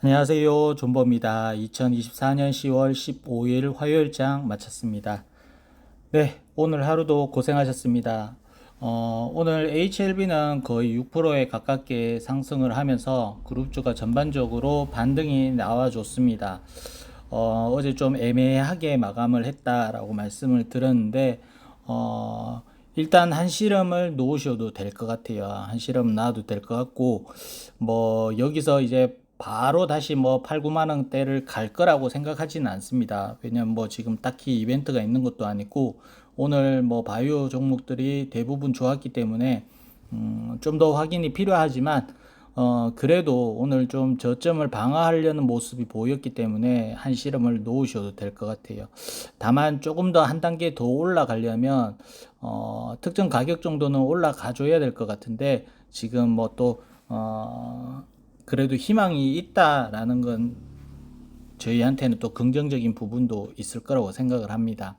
안녕하세요. 존버입니다. 2024년 10월 15일 화요일장 마쳤습니다. 네, 오늘 하루도 고생하셨습니다. 어, 오늘 HLB는 거의 6%에 가깝게 상승을 하면서 그룹주가 전반적으로 반등이 나와줬습니다. 어, 어제 좀 애매하게 마감을 했다라고 말씀을 드렸는데, 어, 일단 한시름을 놓으셔도 될 것 같아요. 한시름 놔도 될 것 같고, 뭐, 여기서 이제 바로 다시 뭐 8, 9만 원대를 갈 거라고 생각하지는 않습니다. 왜냐면 뭐 지금 딱히 이벤트가 있는 것도 아니고, 오늘 뭐 바이오 종목들이 대부분 좋았기 때문에, 음, 좀 더 확인이 필요하지만, 어, 그래도 오늘 좀 저점을 방어하려는 모습이 보였기 때문에 한시름을 놓으셔도 될 것 같아요. 다만 조금 더 한 단계 더 올라가려면, 어, 특정 가격 정도는 올라가줘야 될 것 같은데, 지금 뭐 또, 어, 그래도 희망이 있다라는 건 저희한테는 또 긍정적인 부분도 있을 거라고 생각을 합니다.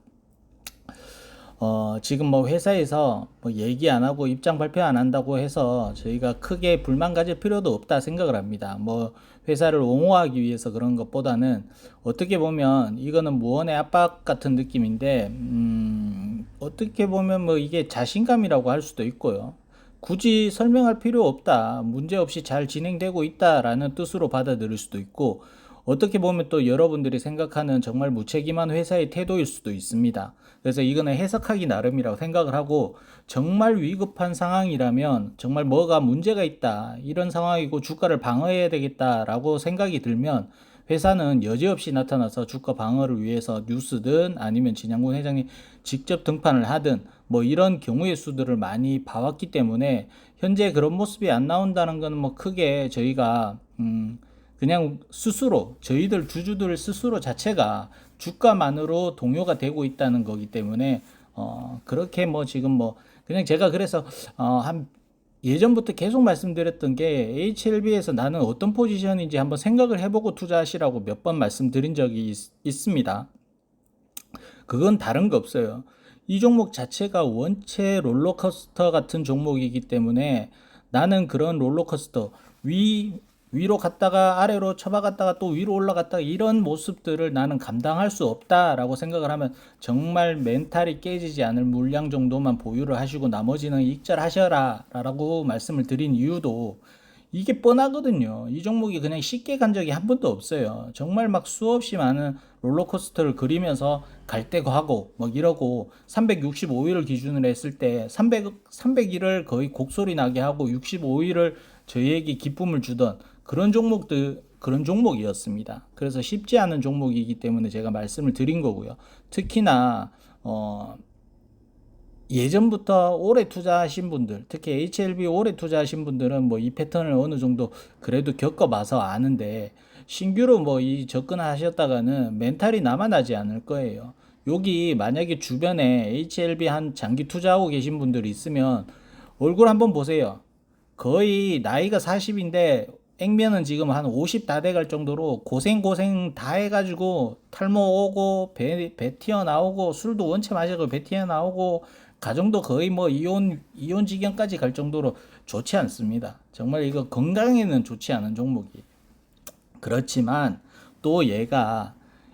어, 지금 뭐 회사에서 뭐 얘기 안 하고 입장 발표 안 한다고 해서 저희가 크게 불만 가질 필요도 없다 생각을 합니다. 뭐 회사를 옹호하기 위해서 그런 것보다는 어떻게 보면 이거는 무언의 압박 같은 느낌인데, 음, 어떻게 보면 뭐 이게 자신감이라고 할 수도 있고요. 굳이 설명할 필요 없다. 문제 없이 잘 진행되고 있다라는 뜻으로 받아들일 수도 있고, 어떻게 보면 또 여러분들이 생각하는 정말 무책임한 회사의 태도일 수도 있습니다. 그래서 이거는 해석하기 나름이라고 생각을 하고 정말 위급한 상황이라면 정말 뭐가 문제가 있다 이런 상황이고 주가를 방어해야 되겠다라고 생각이 들면 회사는 여지없이 나타나서 주가 방어를 위해서 뉴스든 아니면 진양군 회장이 직접 등판을 하든 뭐 이런 경우의 수들을 많이 봐왔기 때문에 현재 그런 모습이 안 나온다는 것은 뭐 크게 저희가 음 그냥 스스로 저희들 주주들 스스로 자체가 주가만으로 동요가 되고 있다는 거기 때문에 어 그렇게 뭐 지금 뭐 그냥 제가 그래서 어한 예전부터 계속 말씀드렸던 게 HLB에서 나는 어떤 포지션인지 한번 생각을 해보고 투자하시라고 몇 번 말씀드린 적이 있, 있습니다. 그건 다른 거 없어요. 이 종목 자체가 원체 롤러코스터 같은 종목이기 때문에 나는 그런 롤러코스터 위 위로 갔다가 아래로 쳐박았다가 또 위로 올라갔다가 이런 모습들을 나는 감당할 수 없다라고 생각을 하면 정말 멘탈이 깨지지 않을 물량 정도만 보유를 하시고 나머지는 익절하셔라 라고 말씀을 드린 이유도 이게 뻔하거든요. 이 종목이 그냥 쉽게 간 적이 한 번도 없어요. 정말 막 수없이 많은 롤러코스터를 그리면서 갈 때고 하고 막 이러고 365일을 기준으로 했을 때 300, 300일을 거의 곡소리 나게 하고 65일을 저희에게 기쁨을 주던 그런 종목들 그런 종목이었습니다. 그래서 쉽지 않은 종목이기 때문에 제가 말씀을 드린 거고요. 특히나 어 예전부터 오래 투자하신 분들, 특히 HLB 오래 투자하신 분들은 뭐 이 패턴을 어느 정도 그래도 겪어봐서 아는데 신규로 뭐 이 접근하셨다가는 멘탈이 남아나지 않을 거예요. 여기 만약에 주변에 HLB 한 장기 투자하고 계신 분들이 있으면 얼굴 한번 보세요. 거의 나이가 40인데 액면은 지금 한 50 다 돼갈 정도로 고생 고생 다 해가지고 탈모 오고 배, 배 튀어나오고 술도 원체 마시고 배 튀어나오고 가정도 거의 뭐 이혼 이혼 지경까지 갈 정도로 좋지 않습니다. 정말 이거 건강에는 좋지 않은 종목이. 그렇지만 또 얘가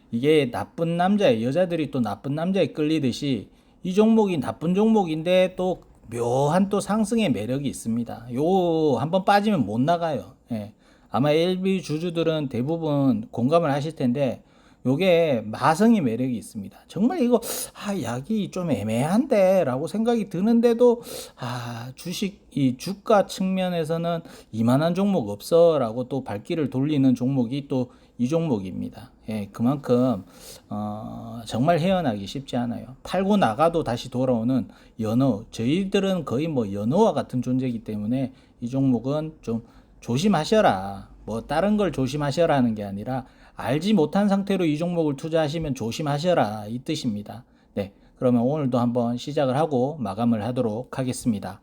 이게 나쁜 남자의 여자들이 또 나쁜 남자에 끌리듯이 이 종목이 나쁜 종목인데 또 묘한 또 상승의 매력이 있습니다. 요 한번 빠지면 못 나가요. 예. 아마 LB 주주들은 대부분 공감을 하실 텐데 요게 마성의 매력이 있습니다. 정말 이거 아 약이 좀 애매한데라고 생각이 드는데도 아 주식 이 주가 측면에서는 이만한 종목 없어라고 또 발길을 돌리는 종목이 또 이 종목입니다. 예, 그만큼 어, 정말 헤어나기 쉽지 않아요. 팔고 나가도 다시 돌아오는 연어. 저희들은 거의 뭐 연어와 같은 존재이기 때문에 이 종목은 좀 조심하셔라. 뭐 다른 걸 조심하셔라는 게 아니라 알지 못한 상태로 이 종목을 투자하시면 조심하셔라 이 뜻입니다. 네. 그러면 오늘도 한번 시작을 하고 마감을 하도록 하겠습니다.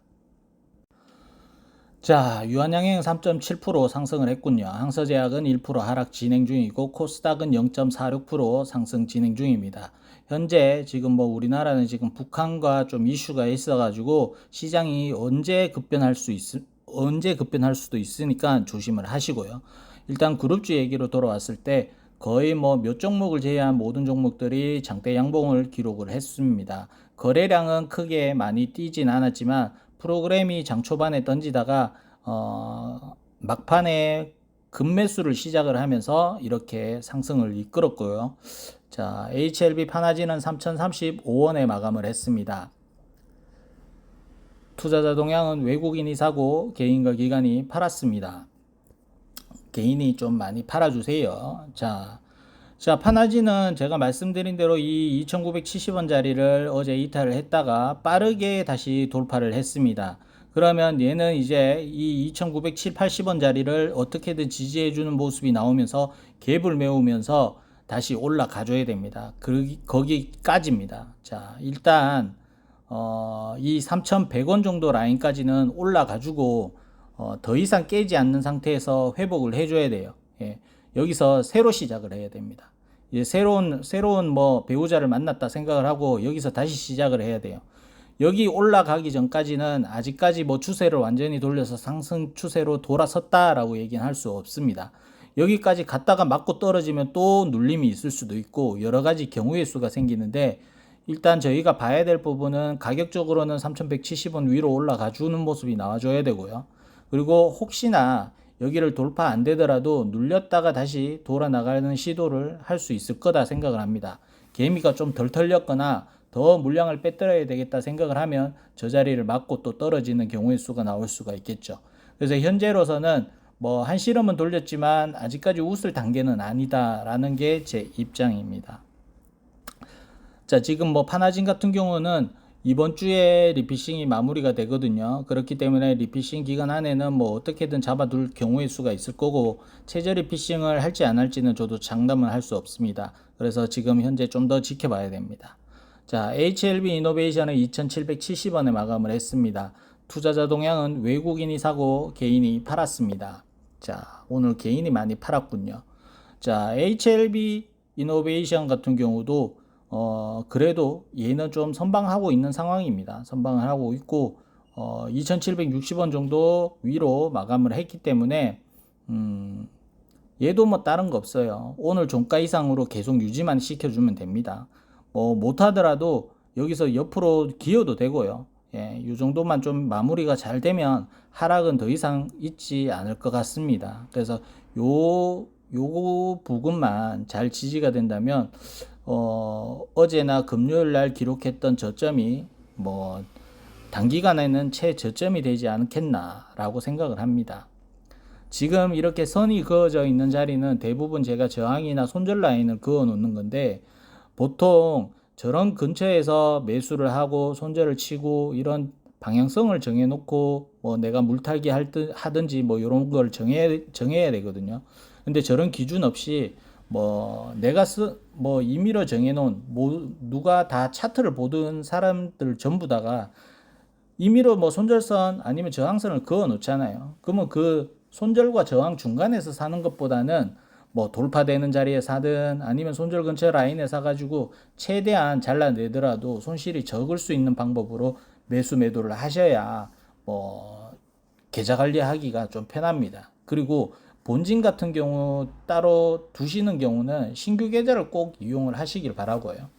자, 유한양행 3.7% 상승을 했군요. 항서제약은 1% 하락 진행 중이고 코스닥은 0.46% 상승 진행 중입니다. 현재 지금 뭐 우리나라는 지금 북한과 좀 이슈가 있어가지고 시장이 언제 급변할 수 있, 언제 급변할 수도 있으니까 조심을 하시고요. 일단 그룹주 얘기로 돌아왔을 때 거의 뭐 몇 종목을 제외한 모든 종목들이 장대 양봉을 기록을 했습니다. 거래량은 크게 많이 뛰진 않았지만 프로그램이 장 초반에 던지다가 어 막판에 급매수를 시작을 하면서 이렇게 상승을 이끌었고요. 자, HLB 파나지는 3,035원에 마감을 했습니다. 투자자 동향은 외국인이 사고 개인과 기관이 팔았습니다. 개인이 좀 많이 팔아주세요. 자, 자, 파나지는 제가 말씀드린 대로 이 2,970원짜리를 어제 이탈을 했다가 빠르게 다시 돌파를 했습니다. 그러면 얘는 이제 이 2,980원짜리를 어떻게든 지지해주는 모습이 나오면서 갭을 메우면서 다시 올라가줘야 됩니다. 그, 거기까지입니다. 자, 일단, 어, 이 3,100원 정도 라인까지는 올라가지고, 어, 더 이상 깨지 않는 상태에서 회복을 해줘야 돼요. 예. 여기서 새로 시작을 해야 됩니다. 이제 새로운, 새로운 뭐 배우자를 만났다 생각을 하고 여기서 다시 시작을 해야 돼요. 여기 올라가기 전까지는 아직까지 뭐 추세를 완전히 돌려서 상승 추세로 돌아섰다라고 얘기는 할 수 없습니다. 여기까지 갔다가 맞고 떨어지면 또 눌림이 있을 수도 있고 여러 가지 경우의 수가 생기는데 일단 저희가 봐야 될 부분은 가격적으로는 3170원 위로 올라가 주는 모습이 나와줘야 되고요. 그리고 혹시나 여기를 돌파 안 되더라도 눌렸다가 다시 돌아 나가는 시도를 할 수 있을 거다 생각을 합니다. 개미가 좀 덜 털렸거나 더 물량을 빼들어야 되겠다 생각을 하면 저 자리를 맞고 또 떨어지는 경우의 수가 나올 수가 있겠죠. 그래서 현재로서는 뭐 한시름은 돌렸지만 아직까지 웃을 단계는 아니다라는 게 제 입장입니다. 자, 지금 뭐 파나진 같은 경우는 이번 주에 리피싱이 마무리가 되거든요. 그렇기 때문에 리피싱 기간 안에는 뭐 어떻게든 잡아둘 경우의 수가 있을 거고 최저 리피싱을 할지 안 할지는 저도 장담을 할수 없습니다. 그래서 지금 현재 좀 더 지켜봐야 됩니다. 자, HLB 이노베이션은 2,770원에 마감을 했습니다. 투자자 동향은 외국인이 사고 개인이 팔았습니다. 자, 오늘 개인이 많이 팔았군요. 자, HLB 이노베이션 같은 경우도 어, 그래도 얘는 좀 선방하고 있는 상황입니다. 선방을 하고 있고, 어, 2,760원 정도 위로 마감을 했기 때문에, 음, 얘도 뭐 다른 거 없어요. 오늘 종가 이상으로 계속 유지만 시켜주면 됩니다. 뭐 못하더라도 여기서 옆으로 기어도 되고요. 예, 이 정도만 좀 마무리가 잘 되면 하락은 더 이상 있지 않을 것 같습니다. 그래서 요, 요 부분만 잘 지지가 된다면, 어, 어제나 금요일 날 기록했던 저점이 뭐 단기간에는 최저점이 되지 않겠나라고 생각을 합니다. 지금 이렇게 선이 그어져 있는 자리는 대부분 제가 저항이나 손절 라인을 그어 놓는 건데 보통 저런 근처에서 매수를 하고 손절을 치고 이런 방향성을 정해 놓고 뭐 내가 물타기 하든지 뭐 이런 걸 정해, 정해야 되거든요. 근데 저런 기준 없이 뭐 내가 쓰 뭐 임의로 정해놓은 뭐 누가 다 차트를 보던 사람들 전부 다가 임의로 뭐 손절선 아니면 저항선을 그어 놓잖아요. 그러면 그 손절과 저항 중간에서 사는 것보다는 뭐 돌파되는 자리에 사든 아니면 손절 근처 라인에 사가지고 최대한 잘라내더라도 손실이 적을 수 있는 방법으로 매수 매도를 하셔야 뭐 계좌 관리하기가 좀 편합니다. 그리고 본진 같은 경우 따로 두시는 경우는 신규 계좌를 꼭 이용을 하시길 바라고요.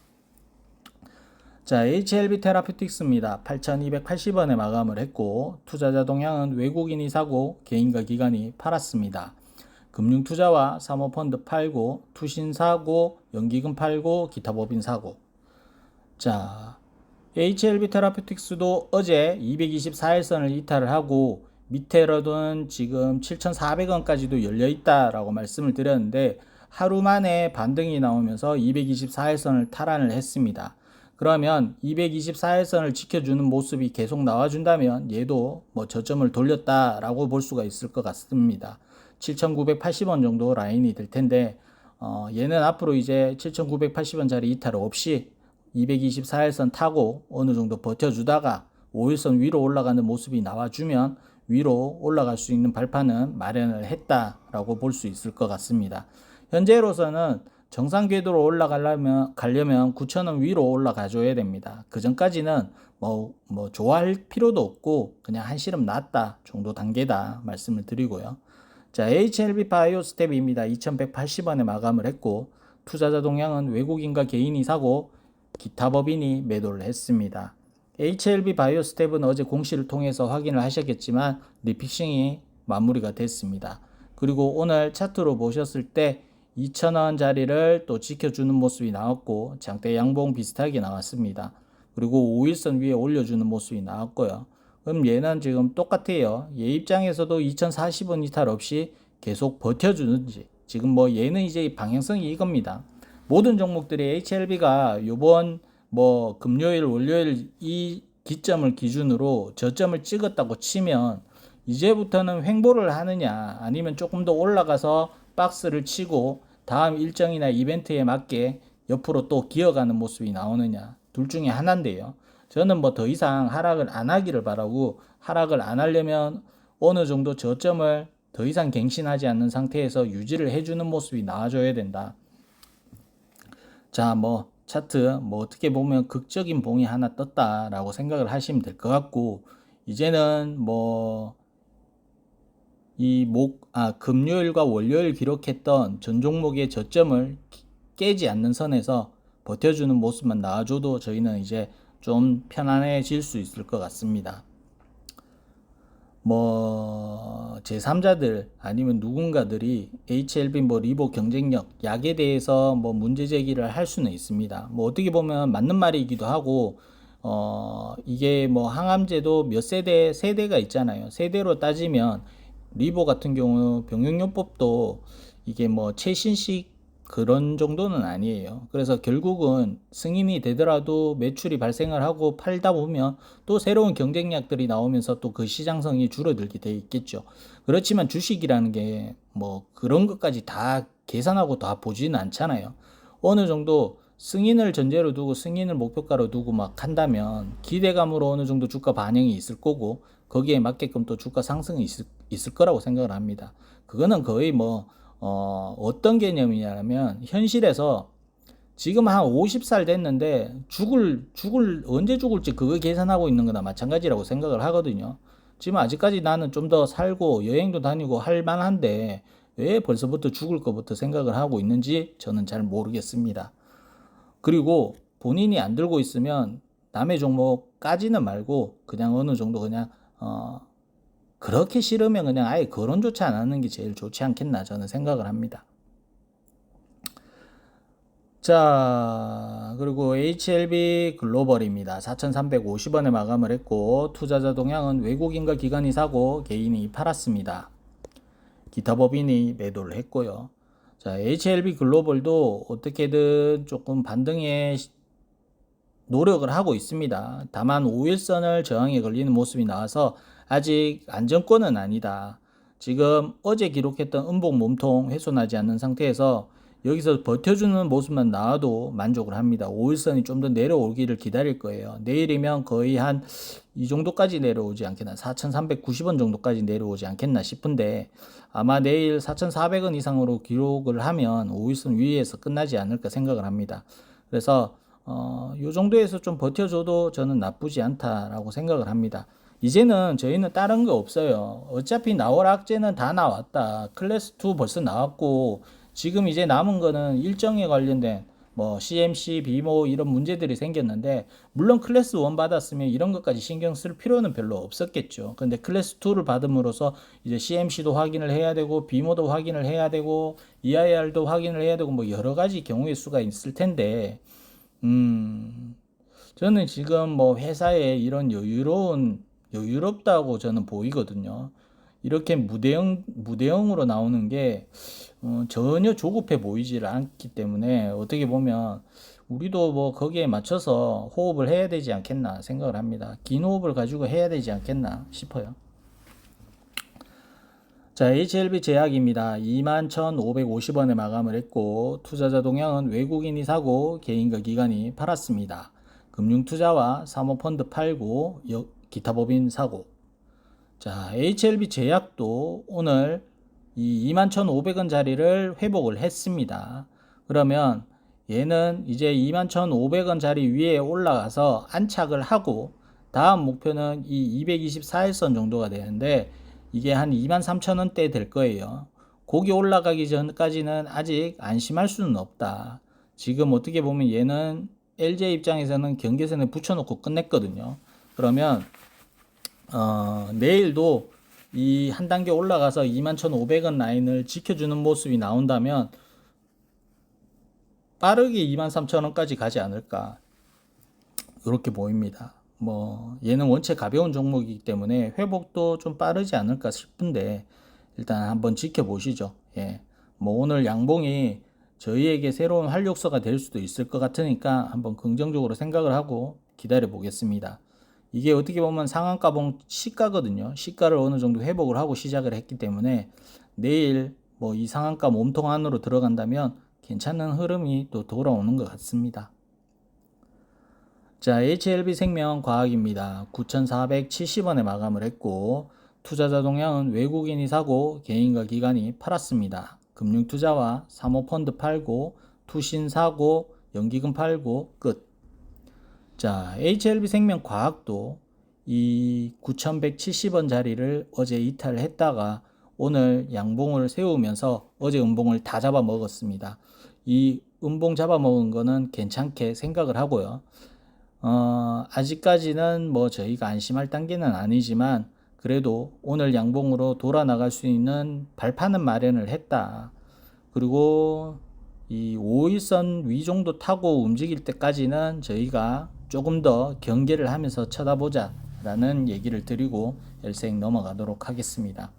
자, HLB 테라피틱스입니다. 8,280원에 마감을 했고 투자자 동향은 외국인이 사고 개인과 기관이 팔았습니다. 금융투자와 사모펀드 팔고 투신 사고 연기금 팔고 기타 법인 사고 자 HLB 테라피틱스도 어제 224일선을 이탈을 하고 밑에로는 지금 7,400원까지도 열려 있다라고 말씀을 드렸는데 하루 만에 반등이 나오면서 224일선을 탈환을 했습니다. 그러면 224일선을 지켜주는 모습이 계속 나와준다면 얘도 뭐 저점을 돌렸다라고 볼 수가 있을 것 같습니다. 7,980원 정도 라인이 될 텐데 어, 얘는 앞으로 이제 7,980원짜리 이탈 없이 224일선 타고 어느 정도 버텨주다가 5일선 위로 올라가는 모습이 나와주면 위로 올라갈 수 있는 발판은 마련을 했다라고 볼 수 있을 것 같습니다. 현재로서는 정상 궤도로 올라가려면 가려면 9,000원 위로 올라가 줘야 됩니다. 그 전까지는 뭐, 뭐 좋아할 필요도 없고 그냥 한시름 낫다 정도 단계다 말씀을 드리고요. 자, HLB 바이오 스텝입니다. 2180원에 마감을 했고 투자자 동향은 외국인과 개인이 사고 기타 법인이 매도를 했습니다. HLB 바이오 스텝은 어제 공시를 통해서 확인을 하셨겠지만 리픽싱이 마무리가 됐습니다. 그리고 오늘 차트로 보셨을 때 2,000원 자리를 또 지켜주는 모습이 나왔고 장대 양봉 비슷하게 나왔습니다. 그리고 5일선 위에 올려주는 모습이 나왔고요. 그럼 얘는 지금 똑같아요. 얘 입장에서도 2040원 이탈 없이 계속 버텨주는지 지금 뭐 얘는 이제 방향성이 이겁니다. 모든 종목들이 HLB가 요번 뭐 금요일 월요일 이 기점을 기준으로 저점을 찍었다고 치면 이제부터는 횡보를 하느냐 아니면 조금 더 올라가서 박스를 치고 다음 일정이나 이벤트에 맞게 옆으로 또 기어가는 모습이 나오느냐 둘 중에 하나인데요. 저는 뭐 더 이상 하락을 안 하기를 바라고 하락을 안 하려면 어느 정도 저점을 더 이상 갱신하지 않는 상태에서 유지를 해주는 모습이 나와줘야 된다. 자, 뭐 차트 뭐 어떻게 보면 극적인 봉이 하나 떴다라고 생각을 하시면 될 것 같고 이제는 뭐 이 목, 아, 금요일과 월요일 기록했던 전 종목의 저점을 깨지 않는 선에서 버텨주는 모습만 나와줘도 저희는 이제 좀 편안해질 수 있을 것 같습니다. 뭐 제3자들 아니면 누군가들이 HLB 뭐 리보 경쟁력 약에 대해서 뭐 문제 제기를 할 수는 있습니다. 뭐 어떻게 보면 맞는 말이기도 하고 어 이게 뭐 항암제도 몇 세대 세대가 있잖아요. 세대로 따지면 리보 같은 경우 병용요법도 이게 뭐 최신식 그런 정도는 아니에요. 그래서 결국은 승인이 되더라도 매출이 발생을 하고 팔다 보면 또 새로운 경쟁력들이 나오면서 또 그 시장성이 줄어들게 돼 있겠죠. 그렇지만 주식이라는 게 뭐 그런 것까지 다 계산하고 다 보지는 않잖아요. 어느 정도 승인을 전제로 두고 승인을 목표가로 두고 막 한다면 기대감으로 어느 정도 주가 반영이 있을 거고 거기에 맞게끔 또 주가 상승이 있을, 있을 거라고 생각을 합니다. 그거는 거의 뭐 어, 어떤 개념이냐면 현실에서 지금 한 50살 됐는데 죽을 죽을 언제 죽을지 그거 계산하고 있는 거나 마찬가지라고 생각을 하거든요. 지금 아직까지 나는 좀 더 살고 여행도 다니고 할 만한데 왜 벌써부터 죽을 것부터 생각을 하고 있는지 저는 잘 모르겠습니다. 그리고 본인이 안 들고 있으면 남의 종목 까지는 말고 그냥 어느 정도 그냥 어 그렇게 싫으면 그냥 아예 거론조차 안 하는 게 제일 좋지 않겠나 저는 생각을 합니다. 자, 그리고 HLB 글로벌입니다. 4,350원에 마감을 했고, 투자자 동향은 외국인과 기관이 사고, 개인이 팔았습니다. 기타 법인이 매도를 했고요. 자, HLB 글로벌도 어떻게든 조금 반등에 노력을 하고 있습니다. 다만 5일선을 저항에 걸리는 모습이 나와서 아직 안정권은 아니다. 지금 어제 기록했던 음봉 몸통 훼손하지 않는 상태에서 여기서 버텨주는 모습만 나와도 만족을 합니다. 5일선이 좀 더 내려오기를 기다릴 거예요. 내일이면 거의 한 이 정도까지 내려오지 않겠나. 4,390원 정도까지 내려오지 않겠나 싶은데 아마 내일 4,400원 이상으로 기록을 하면 5일선 위에서 끝나지 않을까 생각을 합니다. 그래서 어, 요 정도에서 좀 버텨줘도 저는 나쁘지 않다라고 생각을 합니다. 이제는 저희는 다른 거 없어요. 어차피 나올 악재는 다 나왔다. 클래스 2 벌써 나왔고, 지금 이제 남은 거는 일정에 관련된 뭐 CMC, 비모 이런 문제들이 생겼는데, 물론 클래스 1 받았으면 이런 것까지 신경 쓸 필요는 별로 없었겠죠. 근데 클래스 2를 받음으로써 이제 CMC도 확인을 해야 되고, 비모도 확인을 해야 되고, EIR도 확인을 해야 되고, 뭐 여러 가지 경우의 수가 있을 텐데, 음, 저는 지금 뭐 회사에 이런 여유로운 여유롭다고 저는 보이거든요. 이렇게 무대형, 무대형으로 나오는 게 어, 전혀 조급해 보이질 않기 때문에 어떻게 보면 우리도 뭐 거기에 맞춰서 호흡을 해야 되지 않겠나 생각을 합니다. 긴 호흡을 가지고 해야 되지 않겠나 싶어요. 자, HLB 제약입니다. 21,550원에 마감을 했고, 투자자 동향은 외국인이 사고, 개인과 기관이 팔았습니다. 금융투자와 사모펀드 팔고, 기타 법인 사고. 자, HLB 제약도 오늘 이 21,500원 자리를 회복을 했습니다. 그러면 얘는 이제 21,500원 자리 위에 올라가서 안착을 하고 다음 목표는 이 224일선 정도가 되는데 이게 한 23,000원대 될 거예요. 고기 올라가기 전까지는 아직 안심할 수는 없다. 지금 어떻게 보면 얘는 LG 입장에서는 경계선에 붙여놓고 끝냈거든요. 그러면 어, 내일도 이 한 단계 올라가서 21,500원 라인을 지켜주는 모습이 나온다면 빠르게 23,000원까지 가지 않을까 이렇게 보입니다. 뭐 얘는 원체 가벼운 종목이기 때문에 회복도 좀 빠르지 않을까 싶은데 일단 한번 지켜보시죠. 예. 뭐 오늘 양봉이 저희에게 새로운 활력소가 될 수도 있을 것 같으니까 한번 긍정적으로 생각을 하고 기다려 보겠습니다. 이게 어떻게 보면 상한가봉 시가거든요. 시가를 어느 정도 회복을 하고 시작을 했기 때문에 내일 뭐 이 상한가 몸통 안으로 들어간다면 괜찮은 흐름이 또 돌아오는 것 같습니다. 자, HLB 생명 과학입니다. 9,470원에 마감을 했고, 투자자 동향은 외국인이 사고 개인과 기관이 팔았습니다. 금융투자와 사모펀드 팔고, 투신 사고, 연기금 팔고, 끝. 자, HLB 생명 과학도 이 9,170원 자리를 어제 이탈했다가 오늘 양봉을 세우면서 어제 음봉을 다 잡아 먹었습니다. 이 음봉 잡아 먹은 거는 괜찮게 생각을 하고요. 어, 아직까지는 뭐 저희가 안심할 단계는 아니지만 그래도 오늘 양봉으로 돌아 나갈 수 있는 발판은 마련을 했다. 그리고 이 5일선 위 정도 타고 움직일 때까지는 저희가 조금 더 경계를 하면서 쳐다보자 라는 얘기를 드리고 일생 넘어가도록 하겠습니다.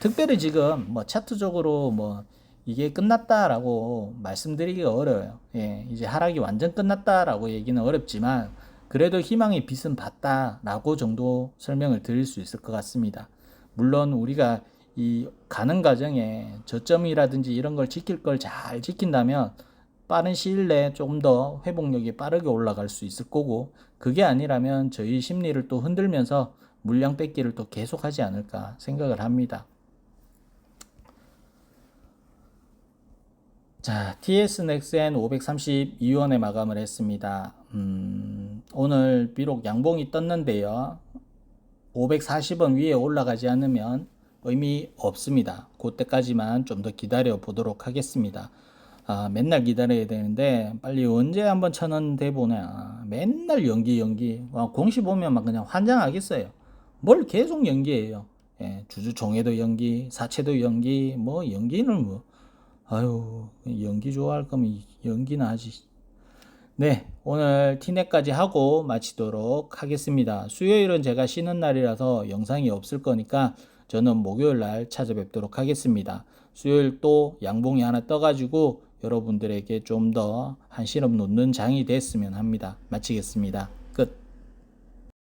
특별히 지금 뭐 차트적으로 뭐 이게 끝났다라고 말씀드리기가 어려워요. 예, 이제 하락이 완전 끝났다라고 얘기는 어렵지만 그래도 희망의 빛은 봤다라고 정도 설명을 드릴 수 있을 것 같습니다. 물론 우리가 이 가는 과정에 저점이라든지 이런 걸 지킬 걸 잘 지킨다면 빠른 시일 내에 조금 더 회복력이 빠르게 올라갈 수 있을 거고 그게 아니라면 저희 심리를 또 흔들면서 물량 뺏기를 또 계속하지 않을까 생각을 합니다. 자, TS 넥센 532원에 마감을 했습니다. 음, 오늘 비록 양봉이 떴는데요. 540원 위에 올라가지 않으면 의미 없습니다. 그때까지만 좀 더 기다려 보도록 하겠습니다. 아, 맨날 기다려야 되는데 빨리 언제 한번 천원 돼보냐. 맨날 연기 연기. 와, 공시 보면 막 그냥 환장하겠어요. 뭘 계속 연기해요. 예, 주주총회도 연기, 사채도 연기, 뭐 연기는 뭐 아유 연기 좋아할 거면 연기나 하지. 네, 오늘 티넷까지 하고 마치도록 하겠습니다. 수요일은 제가 쉬는 날이라서 영상이 없을 거니까 저는 목요일 날 찾아뵙도록 하겠습니다. 수요일 또 양봉이 하나 떠가지고 여러분들에게 좀 더 한시름 놓는 장이 됐으면 합니다. 마치겠습니다. 끝.